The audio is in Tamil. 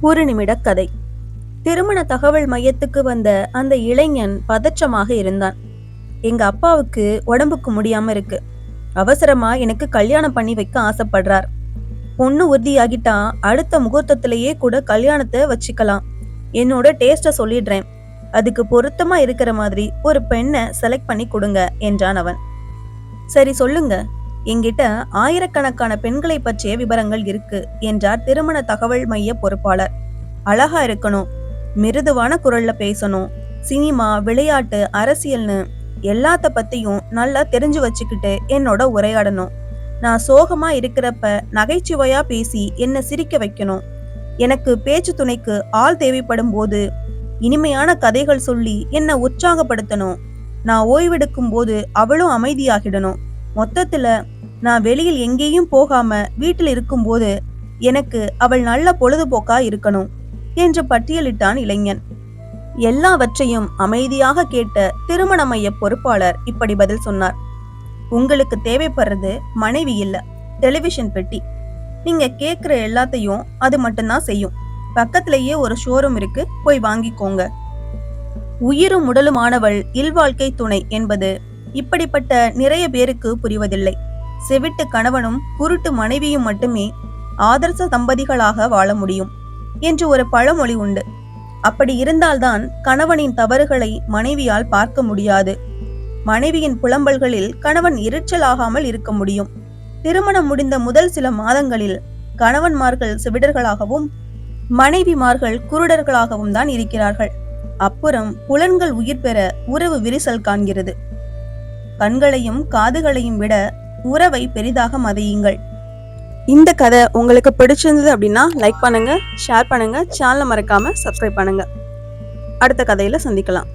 ஒரு நிமிட கதை. திருமண தகவல் மையத்துக்கு வந்த அந்த இளைஞன் பதற்றமாக இருந்தான். எங்க அப்பாவுக்கு உடம்புக்கு முடியாம இருக்கு. அவசரமா எனக்கு கல்யாணம் பண்ணி வைக்க ஆசைப்படுறார். பொண்ணு உறுதியாகிட்டா அடுத்த முகூர்த்தத்திலேயே கூட கல்யாணத்தை வச்சுக்கலாம். என்னோட டேஸ்ட சொல்லிடுறேன். அதுக்கு பொருத்தமா இருக்கிற மாதிரி ஒரு பெண்ணை செலக்ட் பண்ணி கொடுங்க என்றான் அவன். சரி சொல்லுங்க. என்கிட்ட ஆயிரக்கணக்கான பெண்களை பற்றிய விவரங்கள் இருக்கு என்றார் திருமண தகவல் மைய பொறுப்பாளர். அழகா இருக்கணும் மிருதுவான குரல்ல பேசணும் சினிமா விளையாட்டு அரசியல்னு எல்லாத்த பத்தியும் நல்லா தெரிஞ்சு வச்சுக்கிட்டு என்னோட உரையாடணும். நான் சோகமா இருக்கிறப்ப நகைச்சுவையா பேசி என்ன சிரிக்க வைக்கணும். எனக்கு பேச்சு துணைக்கு ஆள் தேவைப்படும் போது இனிமையான கதைகள் சொல்லி என்ன உற்சாகப்படுத்தணும். நான் ஓய்வெடுக்கும் போது அவளும் அமைதியாகிடணும். மொத்தத்துல நான் வெளியில் எங்கேயும் போகாம வீட்டில் இருக்கும்போது எனக்கு அவள் நல்ல பொழுதுபோக்கா இருக்கணும் என்று பட்டியலிட்டான் இளைஞன். எல்லாவற்றையும் அமைதியாக கேட்ட திருமண மைய பொறுப்பாளர் இப்படி பதில் சொன்னார். உங்களுக்கு தேவைப்படுறது மனைவி இல்ல டெலிவிஷன் பெட்டி. நீங்க கேக்குற எல்லாத்தையும் அது மட்டும்தான் செய்யும். பக்கத்திலேயே ஒரு ஷோரூம் இருக்கு போய் வாங்கிக்கோங்க. உயிரும் உடலுமானவள் இல்வாழ்க்கை துணை என்பது இப்படிப்பட்ட நிறைய பேருக்கு புரிவதில்லை. செவிட்டு கணவனும் குருட்டு மனைவியும் மட்டுமே ஆதர்ச தம்பதிகளாக வாழ முடியும் என்று ஒரு பழமொழி உண்டு. அப்படி இருந்தால்தான் கணவனின் தவறுகளை மனைவியால் பார்க்க முடியாது. மனைவியின் புலம்பல்களில் கணவன் எரிச்சலாகாமல் இருக்க முடியும். திருமணம் முடிந்த முதல் சில மாதங்களில் கணவன்மார்கள் செவிடர்களாகவும் மனைவிமார்கள் குருடர்களாகவும் தான் இருக்கிறார்கள். அப்புறம் புலன்கள் உயிர் பெற உறவு விரிசல் காண்கிறது. கண்களையும் காதுகளையும் விட உறவை பெரிதாக மதியுங்கள். இந்த கதை உங்களுக்கு பிடிச்சிருந்தது அப்படின்னா லைக் பண்ணுங்க ஷேர் பண்ணுங்க சேனலை மறக்காம சப்ஸ்கிரைப் பண்ணுங்க. அடுத்த கதையில சந்திக்கலாம்.